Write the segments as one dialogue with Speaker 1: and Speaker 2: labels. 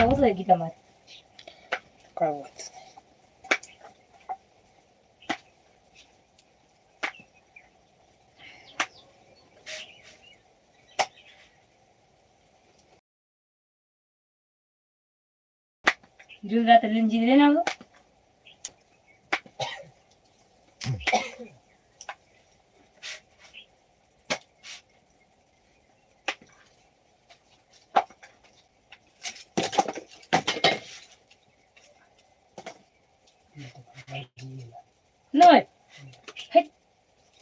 Speaker 1: ઓછો થઈ ગઈ તમારે
Speaker 2: કઈ વાત નહીં.
Speaker 1: હીરો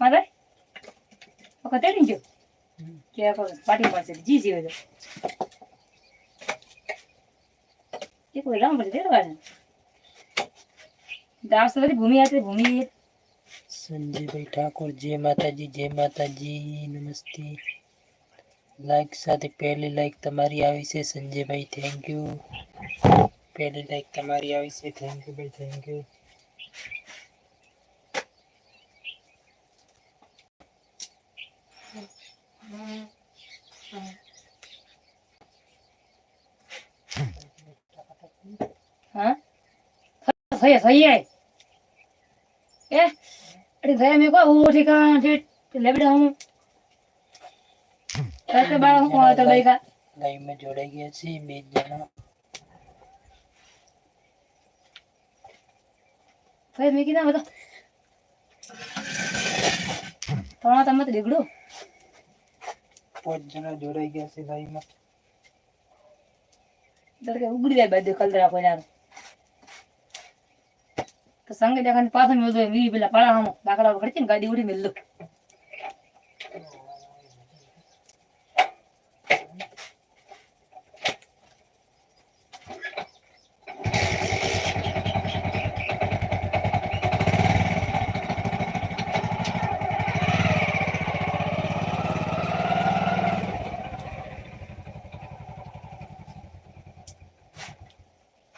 Speaker 1: મારે? વખત તેડી ગયો કે આ કોઈ પાટી પાસે જી જીવે તો ને દાસ તો ભૂમિ હતી, ભૂમિ.
Speaker 2: સંજયભાઈ ઠાકોર, જય માતાજી જય માતાજી, નમસ્તે. લાઈક સાથે પહેલી લાઈક તમારી આવી છે, સંજયભાઈ થેન્ક યુ પહેલી લાઈક તમારી આવી છે થેન્ક યુ ભાઈ થેન્ક યુ
Speaker 1: હા થઈ થઈ એ અરે ભાઈ મેં કહું ઓ ઠીકા ઠીક લેબડા હું. તારે બાળા હું કોણ તો લઈ
Speaker 2: લાઈવમાં જોડાઈ ગયા છે બે જણા.
Speaker 1: ભાઈ મેં કીધા બધા. થોડા તમે તો દીકડું
Speaker 2: પાંચ જણા જોડાઈ ગયા છે લાઈવમાં.
Speaker 1: એટલે કે ઉગડી જાય બધું કલરા કોઈ તો સંગે દેખાને પાછો મેં બધું વી પેલા પાળા હમ, બાકડા ઘડતી ને ગાડી ઉડી મેલ્લું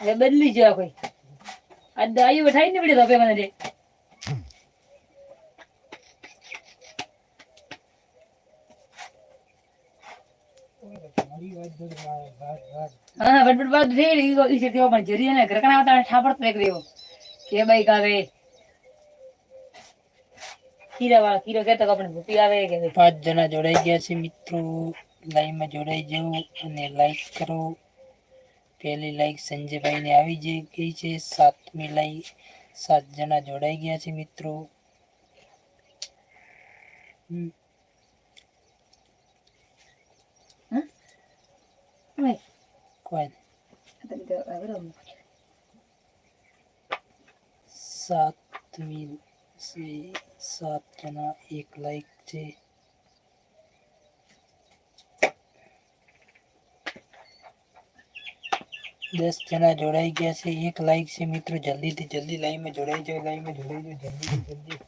Speaker 1: બદલી જાય કોઈ. ને પડી તો મને દે હા બટ બટ બટ રે ઈ ઈ પણ જરી ને ઘરકણા આવતા ઠાપડ તો એક દેવો કે બાઈક આવે ખીરા વાળા ખીરો કેતો કે આપણે ભૂપી આવે કે
Speaker 2: પાંચ જણા જોડાઈ ગયા છે મિત્રો લાઈવમાં જોડાઈ જવું અને લાઈક કરો પહેલી લાઈક સંજયભાઈને આવી જઈ ગઈ છે સાતમી લાઈક સાત જણા જોડાઈ ગયા છે મિત્રો. સાતમી સાત જણા એક લાઈક છે. દસ જણા જોડાઈ ગયા છે. એક લાઈક છે મિત્રો. જલ્દીથી જલ્દી લાઈવમાં જોડાઈ જાઓ. લાઈવમાં જોડાઈ જાઓ. જલ્દીથી જલ્દી.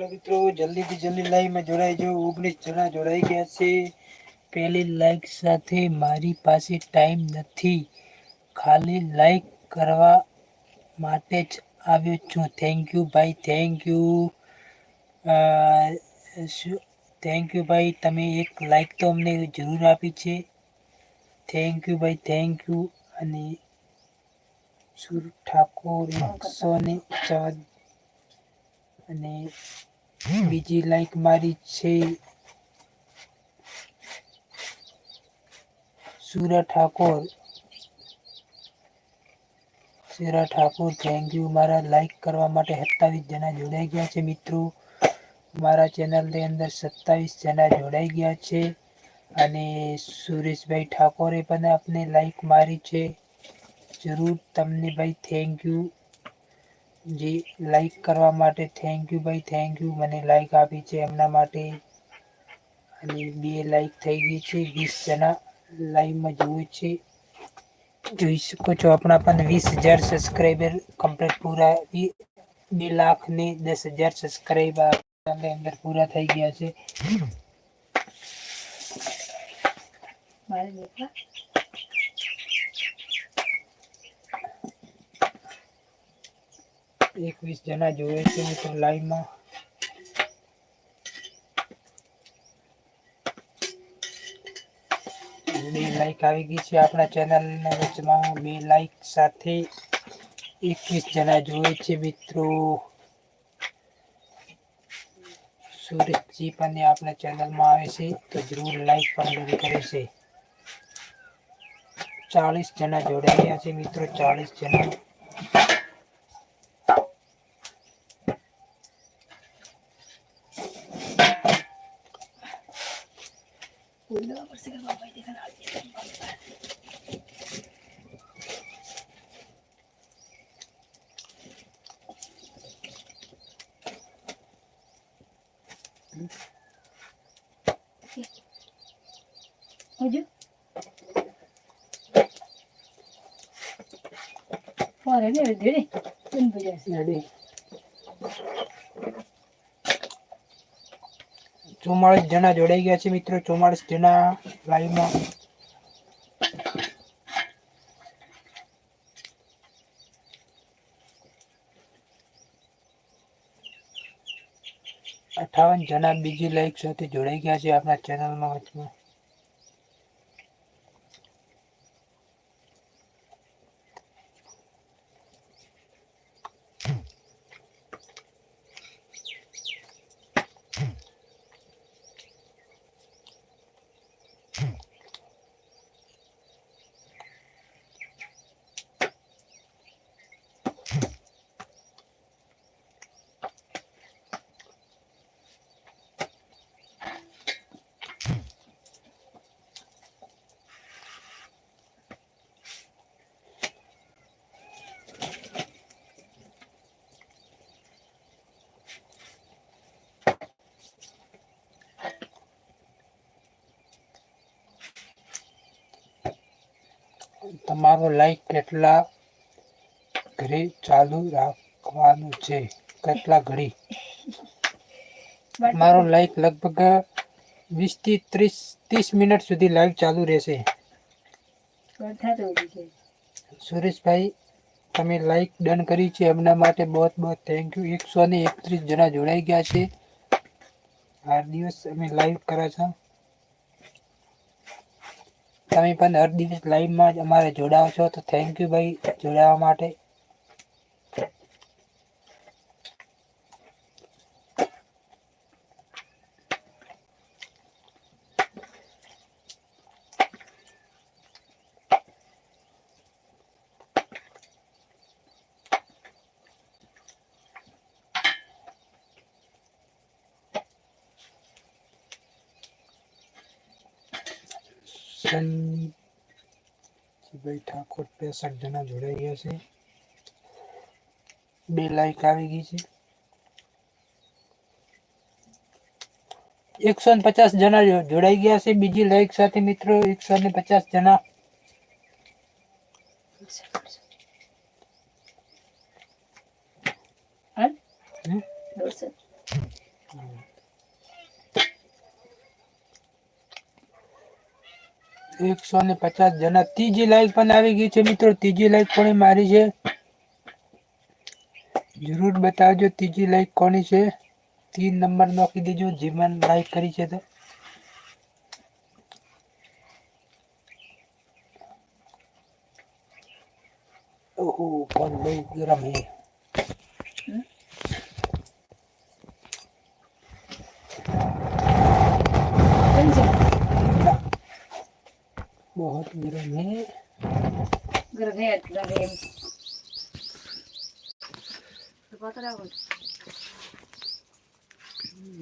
Speaker 2: ચલો મિત્રો, જલ્દીથી જલ્દી લાઈવમાં જોડાઈ જાઓ. ઓગણીસ જણા જોડાઈ ગયા છે. પહેલી લાઈક સાથે મારી પાસે ટાઈમ નથી. ખાલી લાઈક કરવા માટે જ આવ્યો છું. થેન્ક યુ ભાઈ થેન્ક યુ થેન્ક યુ ભાઈ, તમે એક લાઈક તો અમને જરૂર આપી છે. થેન્ક યુ ભાઈ થેન્ક યુ અને સુર ઠાકોર એકસો ને ચૌદ અને બીજી લાઈક મારી છે. સુરા ઠાકોર. સુરા ઠાકોર થેન્ક યુ મારા લાઈક કરવા માટે સત્તાવીસ જણા જોડાઈ ગયા છે, મિત્રો. મારા ચેનલની અંદર સત્તાવીસ જણા જોડાઈ ગયા છે. અને સુરેશભાઈ ઠાકોરે પણ આપને લાઈક મારી છે. જરૂર તમને ભાઈ થેન્ક યુ જે લાઈક કરવા માટે થેન્ક યુ ભાઈ થેન્ક યુ મને લાઈક આપી છે એમના માટે. અને બે લાઈક થઈ ગઈ છે, વીસ જણા લાઈવમાં જોવે છે. જોઈ શકો છો આપણા પણ વીસ હજાર સબસ્ક્રાઈબર કમ્પ્લીટ પૂરા બે લાખ ને દસ હજાર સબસ્ક્રાઈબર અંદર પૂરા થઈ ગયા છે
Speaker 1: મારે દેખવા
Speaker 2: એકવીસ જણા જોવે છે મિત્રો લાઈવમાં બે લાઈક આવી ગઈ છે આપણા ચેનલના વચમાં. બે લાઈક સાથે એકવીસ જણા જોવે છે મિત્રો. સુરેશજી પણ આપણા ચેનલમાં આવે છે તો જરૂર લાઈક પણ કરે છે. ચાલીસ જણા જોડાઈ ગયા છે મિત્રો ચાલીસ જણા.
Speaker 1: ફૂલ લેવા પડશે કે બાપા દેખાને આવી હજુ ફોરે ને ધીરે બંધ થઈ જશે
Speaker 2: રેડી ચુમ્માળીસ જણા જોડાઈ ગયા છે મિત્રો. ચુમ્માળીસ જણા લાઈવમાં અઠાવન જણા બીજી લાઈક સાથે જોડાઈ ગયા છે આપણા ચેનલમાં વચમાં. તમારો લાઈક કેટલા ઘરે ચાલુ રાખવાનું છે? કેટલા ઘડી? મારો લાઈક લગભગ વીસથી ત્રીસ ત્રીસ મિનિટ સુધી લાઈવ ચાલુ રહેશે. સુરેશભાઈ તમે લાઈક ડન કરી છે? એમના માટે બહુ બહુ થેન્ક યુ એકસો ને એકત્રીસ જણા જોડાઈ ગયા છે. આ દિવસ અમે લાઈવ કર્યા છો. તમે પણ હર દિવસ લાઈવમાં જ અમારે જોડાવો છો. તો થેન્ક યુ ભાઈ જોડાવા માટે. ભાઈ ઠાકોર પેસઠ જણા જોડાઈ ગયા છે બે લાઈક આવી ગઈ છે એકસો ને પચાસ જણા જો- જોડાઈ ગયા છે બીજી લાઈક સાથે મિત્રો એકસો ને પચાસ જણા એકસો ને પચાસ જણા. ત્રીજી લાઈક પણ આવી ગઈ છે મિત્રો. ત્રીજી લાઈક કોની મારી છે? જરૂર બતાવજો ત્રીજી લાઈક કોની છે? તીન નંબર નોખી દેજો. જે મને લાઈક કરી છે તો. ઓહો ગરમ बहुत गर्म है
Speaker 1: गर्म है गर्म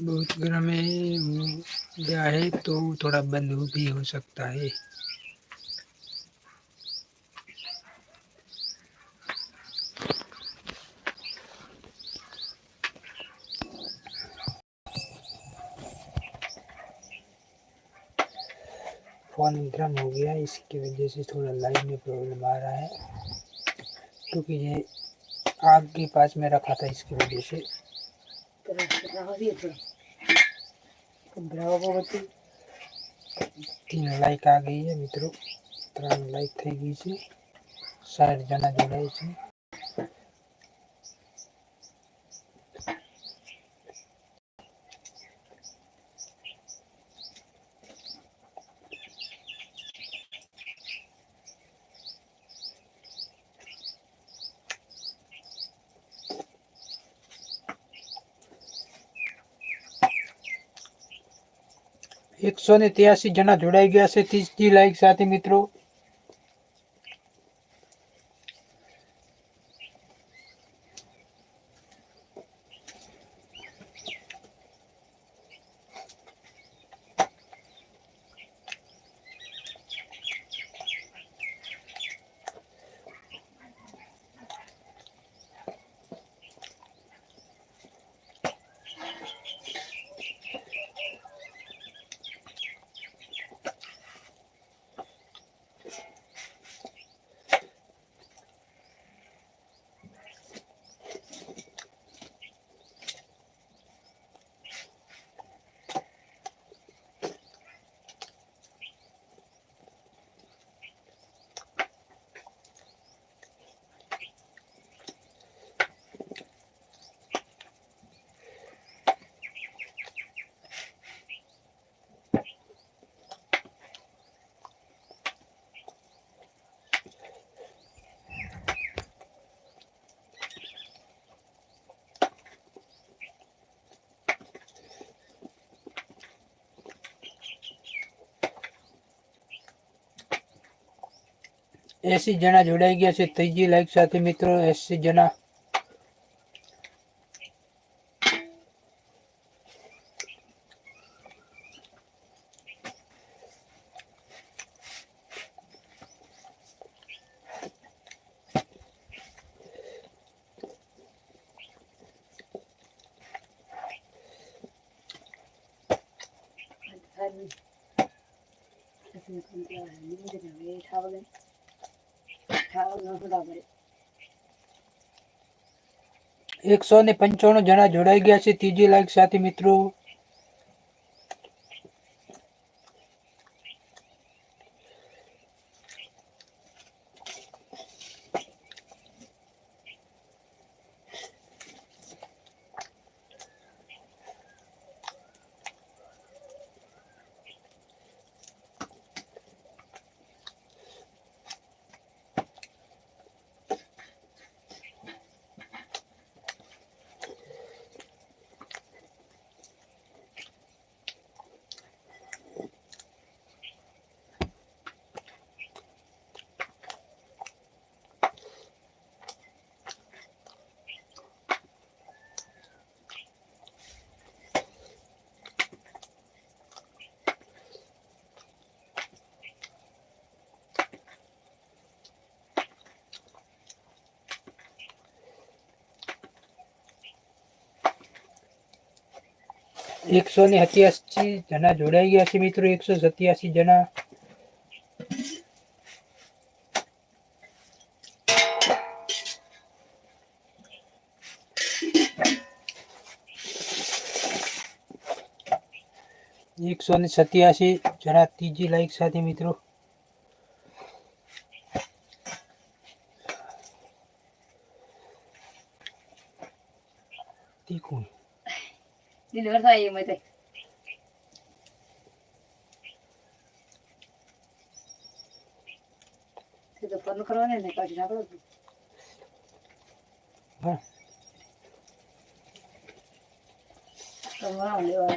Speaker 2: बहुत गर्म है गया है तो थोड़ा बंद भी हो सकता है फोन गर्म हो गया इसकी वजह से थोड़ा लाइट में प्रॉब्लम आ रहा है क्योंकि ये आग के पास में रखा था इसकी वजह से
Speaker 1: ब्रावो बत्ती
Speaker 2: तीन લાઈક આ ગઈ છે મિત્રો ત્રણ લાઈક થઈ ગઈ છે સાઠ જણા જોડાય છે એકસો ને ત્યાસી જણા જોડાઈ ગયા છે. ત્રીસથી લાઈક સાથે મિત્રો. એસી જણા જોડાઈ ગયા છે. ત્રીજી લાઈક સાથે મિત્રો એસી જણા. એકસો ને પંચાણું જણા જોડાઈ ગયા છે. ત્રીજી લાઈક સાથે મિત્રો એકસો ને સત્યાસી જણા જોડાઈ ગયા છે મિત્રો, એકસો સત્યાસી જણા. એકસો ને સત્યાસી જણા ત્રીજી લાઈક સાથે મિત્રો. તીખું.
Speaker 1: ડિલિવર થાય એમ તે. તે ફોન કરવાને ને કાઢી નાખો
Speaker 2: હા.
Speaker 1: તો વાવ લેવા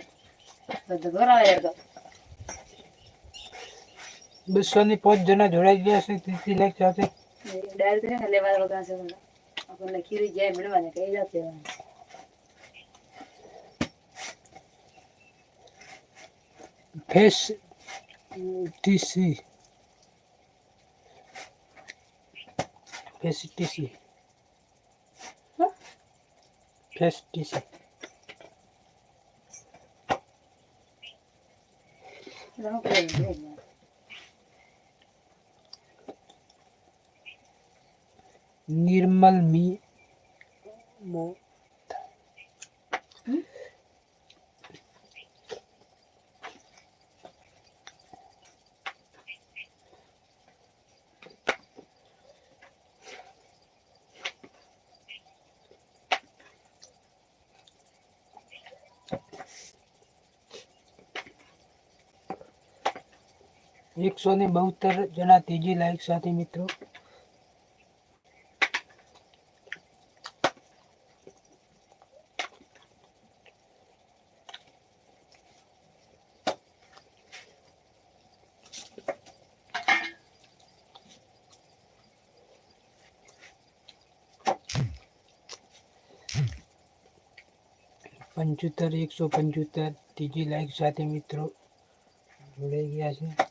Speaker 1: તો ઘર આવે તો.
Speaker 2: બસો ને પાંચ જણા જોડાઈ ગયા છે ત્રીજી લાઈક સાથે.
Speaker 1: ડાયરેક્ટ છે લેવા લોકો આપણને ખીરી જાય ભણવાને કઈ જાતે
Speaker 2: ફેસ ટીસી ફેસ ટીસી
Speaker 1: હા?
Speaker 2: ફેસ ટીસી
Speaker 1: રમો કરે છે
Speaker 2: નિર્મલ મી એકસો ને બોતેર જણા ત્રીજી લાઈક સાથે મિત્રો. પંચોતેર, એકસો પંચોતેર, ત્રીજી લાઈક સાથે મિત્રો. જોડાઈ ગયા છે.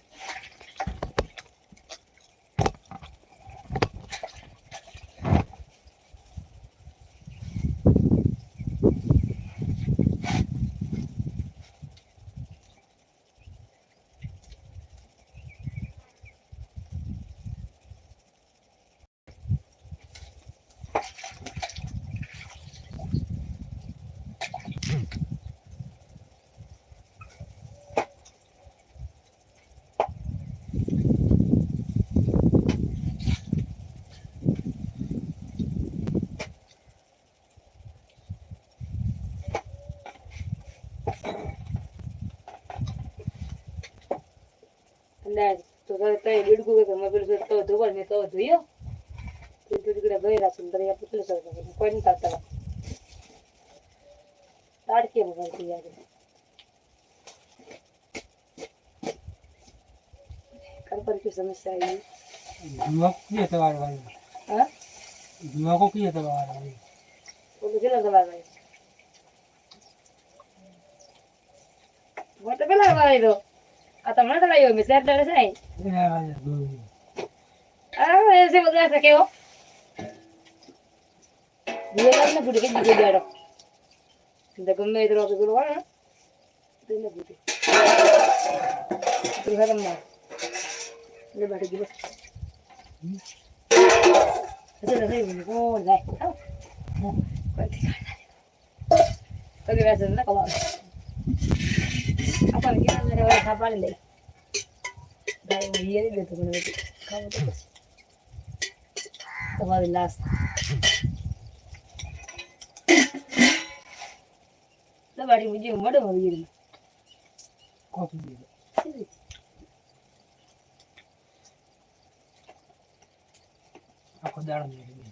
Speaker 1: ઈ ભાઈ. જાગી જઈ લઈ શકે અંદાજ તો તારે તઈ બીડકું કે મેં પેલું તો ધોવા મેં તો ધોયો તે ટુકડા ગયેલા છે તને પૂછલું સર કોઈ નહીં કરતા તાડકે બગાડતી યાર કંપન की समस्या आई
Speaker 2: જુઆ કીએ તમારે ભાઈ
Speaker 1: हाँ
Speaker 2: જુઆ કો કીએ તમારે ભાઈ
Speaker 1: वो तो किला दबा गए वो तो किला दबा दो आता આ તમને તો લાગ્યો મિસ્ટર ડરે છે અરે એસે બધા છે કેવો દિવેલાને ભૂડી કે દીધો દેડો તો ગમે એ દરો પેલું વાળો તેને ભૂડી તું હરમ માં લે બાટે ગીલો
Speaker 2: અચ્છા રસોઈ ઓ જાય તો દિવસ
Speaker 1: ના કમાવ కాపాడలే ఏది పెట్టుకున్నది కాబట్టి లాస్ట్ వాడికి ముందు ఇవ్వడు కాఫీ కొద్దాడం జరిగింది